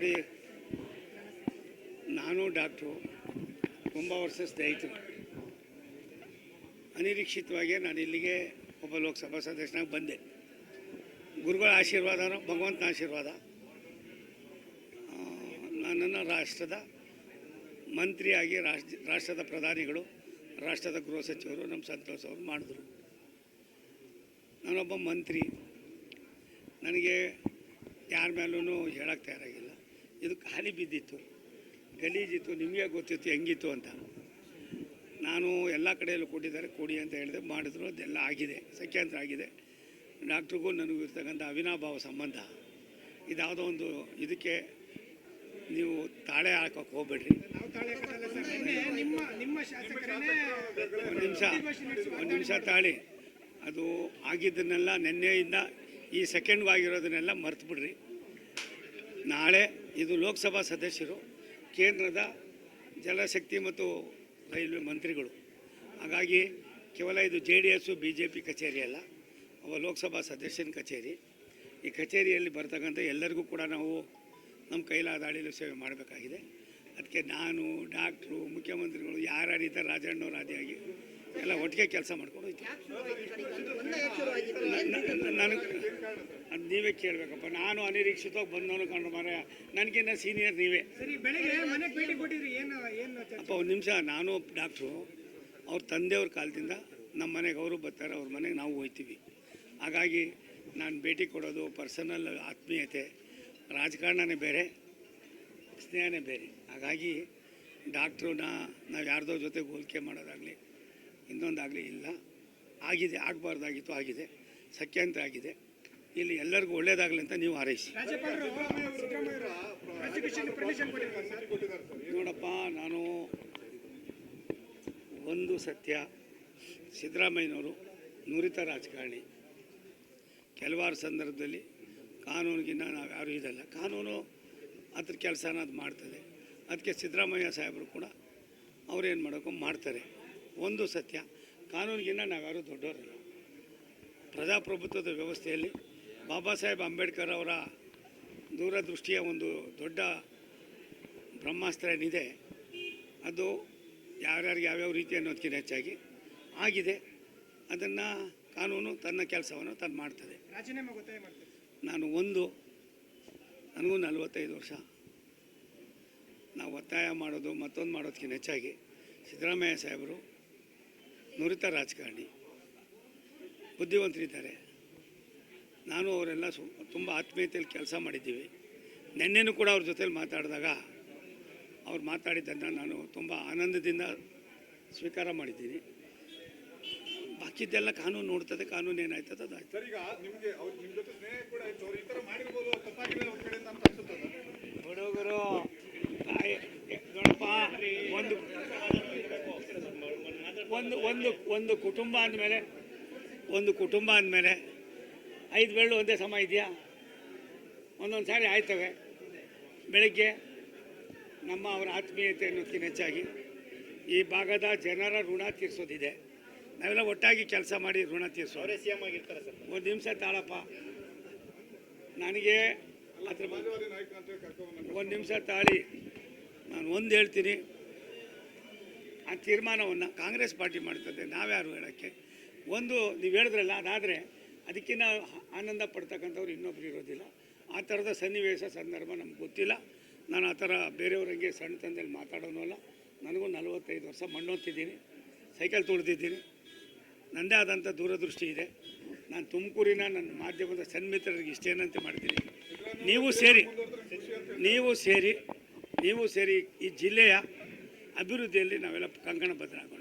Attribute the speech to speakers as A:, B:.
A: ನೋಡಿ, ನಾನು ಡಾಕ್ಟ್ರು, ತುಂಬ ವರ್ಷ ಸ್ನೇಹಿತರು. ಅನಿರೀಕ್ಷಿತವಾಗಿ ನಾನು ಇಲ್ಲಿಗೆ ಒಬ್ಬ ಲೋಕಸಭಾ ಸದಸ್ಯನಾಗಿ ಬಂದೆ. ಗುರುಗಳ ಆಶೀರ್ವಾದ, ಭಗವಂತನ ಆಶೀರ್ವಾದ. ನನ್ನ ರಾಷ್ಟ್ರದ ಮಂತ್ರಿಯಾಗಿ ರಾಷ್ಟ್ರ, ರಾಷ್ಟ್ರದ ಪ್ರಧಾನಿಗಳು, ರಾಷ್ಟ್ರದ ಗೃಹ ಸಚಿವರು, ನಮ್ಮ ಸಂತೋಷ್ ಅವರು ಮಾಡಿದ್ರು. ನಾನೊಬ್ಬ ಮಂತ್ರಿ. ನನಗೆ ಯಾರ ಮೇಲೂ ಹೇಳಕ್ಕೆ ತಯಾರಾಗಿಲ್ಲ. ಇದು ಖಾಲಿ ಬಿದ್ದಿತ್ತು. ಗಲೀಜಿತ್ತು, ನಿಮಗೆ ಗೊತ್ತಿತ್ತು ಹೆಂಗಿತ್ತು ಅಂತ. ನಾನು ಎಲ್ಲ ಕಡೆಯಲ್ಲೂ ಕೊಟ್ಟಿದ್ದಾರೆ, ಕೊಡಿ ಅಂತ ಹೇಳಿದೆ, ಮಾಡಿದ್ರು, ಅದೆಲ್ಲ ಆಗಿದೆ ಸಖ್ಯಾಂತರ ಆಗಿದೆ. ಡಾಕ್ಟ್ರಿಗೂ ನನಗೂ ಇರ್ತಕ್ಕಂಥ ಅವಿನಾಭಾವ ಸಂಬಂಧ. ಇದ್ಯಾವುದೋ ಒಂದು ಇದಕ್ಕೆ ನೀವು ತಾಳೆ ಹಾಕೋಕೆ ಹೋಗ್ಬೇಡ್ರಿ. ಒಂದು ನಿಮಿಷ ಒಂದು ನಿಮಿಷ ತಾಳಿ. ಅದು ಆಗಿದ್ದನ್ನೆಲ್ಲ ನಿನ್ನೆಯಿಂದ ಈ ಸೆಕೆಂಡ್ಗೂ ಆಗಿರೋದನ್ನೆಲ್ಲ ಮರ್ತು ಬಿಡ್ರಿ ನಾಳೆ ಇದು ಲೋಕಸಭಾ ಸದಸ್ಯರು, ಕೇಂದ್ರದ ಜಲಶಕ್ತಿ ಮತ್ತು ರೈಲ್ವೆ ಮಂತ್ರಿಗಳು. ಹಾಗಾಗಿ ಕೇವಲ ಇದು J D S B J P ಕಚೇರಿ ಅಲ್ಲ, ಅವ ಲೋಕಸಭಾ ಸದಸ್ಯನ ಕಚೇರಿ. ಈ ಕಚೇರಿಯಲ್ಲಿ ಬರ್ತಕ್ಕಂಥ ಎಲ್ಲರಿಗೂ ಕೂಡ ನಾವು ನಮ್ಮ ಕೈಲಾದ ಅಳಿಲು ಸೇವೆ ಮಾಡಬೇಕಾಗಿದೆ. ಅದಕ್ಕೆ ನಾನು, ಡಾಕ್ಟ್ರು, ಮುಖ್ಯಮಂತ್ರಿಗಳು, ಯಾರು ಆದಿಯಾಗಿ ಎಲ್ಲ ಒಟ್ಟಿಗೆ ಕೆಲಸ ಮಾಡ್ಕೊಂಡು ನನಗೆ ಅದು ನೀವೇ ಕೇಳಬೇಕಪ್ಪ. ನಾನು ಅನಿರೀಕ್ಷಿತವಾಗಿ ಬಂದವನು ಕಂಡು ಮಾರ ನನಗಿನ್ನ ಸೀನಿಯರ್ ನೀವೇ. ಅಪ್ಪ ಒಂದು ನಿಮಿಷ. ನಾನು ಡಾಕ್ಟ್ರು. ಅವ್ರ ತಂದೆಯವ್ರ ಕಾಲದಿಂದ ನಮ್ಮ ಮನೆಗೆ ಅವರು ಬರ್ತಾರೆ. ಅವ್ರ ಮನೆಗೆ ನಾವು ಹೋಯ್ತೀವಿ. ಹಾಗಾಗಿ ನಾನು ಭೇಟಿ ಕೊಡೋದು ಪರ್ಸನಲ್ ಆತ್ಮೀಯತೆ. ರಾಜಕಾರಣನೇ ಬೇರೆ ಸ್ನೇಹನೇ ಬೇರೆ. ಹಾಗಾಗಿ ಡಾಕ್ಟ್ರನ್ನ ನಾವು ಯಾರ್ದೋ ಜೊತೆ ಹೋಲಿಕೆ ಮಾಡೋದಾಗಲಿ ಇನ್ನೊಂದಾಗಲಿ ಇಲ್ಲ. ಆಗಿದೆ ಆಗಬಾರ್ದಾಗಿತ್ತು ಆಗಿದೆ. ಸಖ್ಯಾಂತ ಆಗಿದೆ. ಇಲ್ಲಿ ಎಲ್ಲರಿಗೂ ಒಳ್ಳೇದಾಗಲಿ ಅಂತ ನೀವು ಹಾರೈಸಿ. ನೋಡಪ್ಪ ನಾನು ಒಂದು ಸತ್ಯ. ಸಿದ್ದರಾಮಯ್ಯನವರು ನುರಿತ ರಾಜಕಾರಣಿ. ಕೆಲವಾರು ಸಂದರ್ಭದಲ್ಲಿ ಕಾನೂನಿಗಿನ್ನ ನಾವು ಯಾರು ಇದಲ್ಲ. ಕಾನೂನು ಅದ್ರ ಕೆಲಸನ ಅದು ಮಾಡ್ತದೆ. ಅದಕ್ಕೆ ಸಿದ್ದರಾಮಯ್ಯ ಸಾಹೇಬರು ಕೂಡ ಅವ್ರೇನು ಮಾಡೋಕ್ಕೂ ಮಾಡ್ತಾರೆ. ಒಂದು ಸತ್ಯ ಕಾನೂನಿಗಿನ್ನ ನಾವ್ಯಾರೂ ದೊಡ್ಡವರಲ್ಲ. ಪ್ರಜಾಪ್ರಭುತ್ವದ ವ್ಯವಸ್ಥೆಯಲ್ಲಿ ಬಾಬಾ ಸಾಹೇಬ್ ಅಂಬೇಡ್ಕರ್ ಅವರ ದೂರದೃಷ್ಟಿಯ ಒಂದು ದೊಡ್ಡ ಬ್ರಹ್ಮಾಸ್ತ್ರ ಏನಿದೆ ಅದು ಯಾರ್ಯಾರಿಗೆ ಯಾವ್ಯಾವ ರೀತಿ ಅನ್ನೋದಕ್ಕಿಂತ ಹೆಚ್ಚಾಗಿ ಆಗಿದೆ. ಅದನ್ನು ಕಾನೂನು ತನ್ನ ಕೆಲಸವನ್ನು ತಾನು ಮಾಡ್ತದೆ. ನಾನು ಒಂದು ನನಗೂ ನಲವತ್ತೈದು ವರ್ಷ. ನಾವು ಒತ್ತಾಯ ಮಾಡೋದು ಮತ್ತೊಂದು ಮಾಡೋದಕ್ಕಿಂತ ಹೆಚ್ಚಾಗಿ ಸಿದ್ದರಾಮಯ್ಯ ಸಾಹೇಬರು ನುರಿತ ರಾಜಕಾರಣಿ. ಬುದ್ಧಿವಂತರಿದ್ದಾರೆ. ನಾನು ಅವರೆಲ್ಲ ಸು ತುಂಬ ಆತ್ಮೀಯತೆಯಲ್ಲಿ ಕೆಲಸ ಮಾಡಿದ್ದೀವಿ. ನಿನ್ನೆನೂ ಕೂಡ ಅವ್ರ ಜೊತೇಲಿ ಮಾತಾಡಿದಾಗ ಅವ್ರು ಮಾತಾಡಿದ್ದನ್ನು ನಾನು ತುಂಬ ಆನಂದದಿಂದ ಸ್ವೀಕಾರ ಮಾಡಿದ್ದೀನಿ. ಬಾಕಿದ್ದೆಲ್ಲ ಕಾನೂನು ನೋಡ್ತದೆ ಕಾನೂನು ಏನಾಯ್ತದೆ ಅದು ಆಯ್ತು
B: ಸರ್ ಈಗ ನಿಮ್ಗೆ ಅವ್ರು ನಿಮ್ ಜೊತೆ ಸ್ನೇಹ ಕೂಡ ಇತ್ತು ಅವ್ರು ಈ ತರ ಮಾಡಿರ್ಬೋದು ತಪ್ಪಾಗಿದೆ ಒಂದ್ ಕಡೆಯಿಂದ ಅಂತ ಅನ್ಸುತ್ತದ
A: ಹುಡುಗರು ತಾಯಿ ನೋಡಪ್ಪ ಒಂದು ಒಂದು ಒಂದು ಕುಟುಂಬ ಅಂದಮೇಲೆ ಒಂದು ಕುಟುಂಬ ಅಂದಮೇಲೆ ಐದು ಬೆಳ್ಳು ಒಂದೇ ಸಮ ಇದೆಯಾ? ಒಂದೊಂದು ಸಾರಿ ಆಯ್ತವೆ. ಬೆಳಗ್ಗೆ ನಮ್ಮ ಅವರ ಆತ್ಮೀಯತೆ ಅನ್ನೋದಕ್ಕಿಂತ ಹೆಚ್ಚಾಗಿ ಈ ಭಾಗದ ಜನರ ಋಣ ತೀರಿಸೋದಿದೆ. ನಾವೆಲ್ಲ ಒಟ್ಟಾಗಿ ಕೆಲಸ ಮಾಡಿ ಋಣ ತೀರಿಸೋದು.
B: ಸಿಎಂ ಆಗಿರ್ತಾರೆ ಸರ್.
A: ಒಂದು ನಿಮಿಷ ತಾಳಪ್ಪ. ನನಗೆ ಅದ್ರ ಒಂದು ನಿಮಿಷ ತಾಳಿ. ನಾನು ಒಂದು ಹೇಳ್ತೀನಿ. ಆ ತೀರ್ಮಾನವನ್ನು ಕಾಂಗ್ರೆಸ್ ಪಾರ್ಟಿ ಮಾಡ್ತದೆ ನಾವ್ಯಾರು ಹೇಳೋಕ್ಕೆ? ಒಂದು, ನೀವು ಹೇಳಿದ್ರಲ್ಲ, ಅದಾದರೆ ಅದಕ್ಕಿಂತ ಆನಂದ ಪಡ್ತಕ್ಕಂಥವ್ರು ಇನ್ನೊಬ್ರು ಇರೋದಿಲ್ಲ. ಆ ಥರದ ಸನ್ನಿವೇಶ ಸಂದರ್ಭ ನಮ್ಗೆ ಗೊತ್ತಿಲ್ಲ. ನಾನು ಆ ಥರ ಬೇರೆಯವ್ರಂಗೆ ಸಣ್ಣ ತಂದೆಯಲ್ಲಿ ಮಾತಾಡೋನು ಅಲ್ಲ. ನನಗೂ ನಲವತ್ತೈದು ವರ್ಷ ಮಣ್ಣೊತ್ತಿದ್ದೀನಿ, ಸೈಕಲ್ ತುಳಿದಿದ್ದೀನಿ. ನನ್ನದೇ ಆದಂಥ ದೂರದೃಷ್ಟಿ ಇದೆ. ನಾನು ತುಮಕೂರಿನ ನನ್ನ ಮಾಧ್ಯಮದ ಸನ್ಮಿತ್ರರಿಗೆ ಇಷ್ಟೇನಂತೆ ಮಾಡ್ತೀನಿ ನೀವು ಸೇರಿ ನೀವು ಸೇರಿ ನೀವು ಸೇರಿ ಈ ಜಿಲ್ಲೆಯ ಅಭಿವೃದ್ಧಿಯಲ್ಲಿ ನಾವೆಲ್ಲ ಕಂಕಣ ಬದ್ಧರಾಗೋಣ